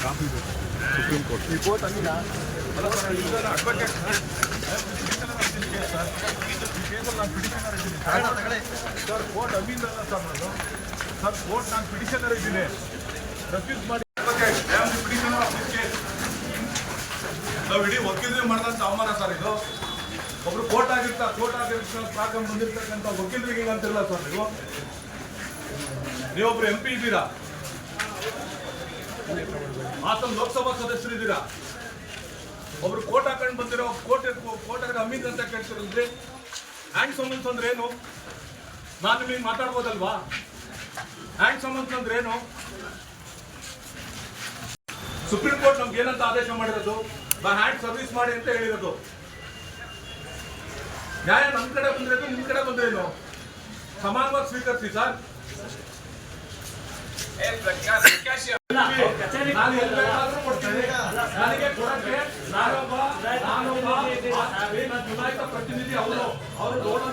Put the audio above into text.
Supreme court ಈ court ಅಂದಿಲ್ಲ sir court ಅಮೀನ್ ಅಲ್ಲ, ಸರ್. ಸರ್ ಕೋರ್ಟ್ ನಾನು ಪಿಟಿಷನರ್ ಇದ್ದೀನಿ ರೆಫ್ಯೂಸ್ ಮಾಡಿ ನಾವು ಇಡೀ ವಕೀಲರೇ ಮಾಡಿದಂತ ಅವಮಾನ ಸರ್ ಇದು ಒಬ್ರು ಕೋರ್ಟ್ ಆಗಿರ್ತಾ ಕೋರ್ಟ್ ಆಗಿರ್ತಾ ಪ್ರಾಕಂ ಬಂದಿರ್ತಕ್ಕಂಥ ವಕೀಲರಿಗೆ ಅಂತಿರಲ್ಲ ಸರ್. ನೀವು ನೀವೊಬ್ರು ಎಂ ಪಿ ಇದ್ದೀರಾ? ಆತನ ಲೋಕಸಭಾ ಸದಸ್ಯರು ಇದ್ದೀರಾ? ಒಬ್ರು ಕೋಟ್ ಹಾಕೊಂಡು ಬಂದಿರೋ ಕೋಟ್ ಕೋಟ್ ಅಮಿತ್ ಅಂತ ಕೇಳ್ತಿರಲ್ರಿ ಹ್ಯಾಂಡ್ ಸಮನ್ಸ್ ಅಂದ್ರೆ ಏನು? ನಾನು ನಿಮಗೆ ಮಾತಾಡ್ಬೋದಲ್ವಾ? ಹ್ಯಾಂಡ್ ಸಮನ್ಸ್ ಅಂದ್ರೆ ಏನು? ಸುಪ್ರೀಂ ಕೋರ್ಟ್ ನಮ್ಗೆ ಏನಂತ ಆದೇಶ ಮಾಡಿರೋದು? ಬಾ ಹ್ಯಾಂಡ್ ಸರ್ವಿಸ್ ಮಾಡಿ ಅಂತ ಹೇಳಿರೋದು. ನ್ಯಾಯ ನಮ್ಮ ಕಡೆ ಬಂದಿರೋದು ನಿಮ್ ಕಡೆ ಬಂದ್ರೇನು ಸಮಾನವಾಗಿ ಸ್ವೀಕರಿಸಿ, ಸರ್. ನಾನು ಎಲ್ಲಾದ್ರೂ ಕೊಡ್ತೀನಿ ನನಗೆ ಕೊಡಕ್ಕೆ ನಾನೊಬ್ಬ ನಾನೊಬ್ಬ ಪ್ರತಿನಿಧಿ ಅವರು ಅವರು ಗೌರವ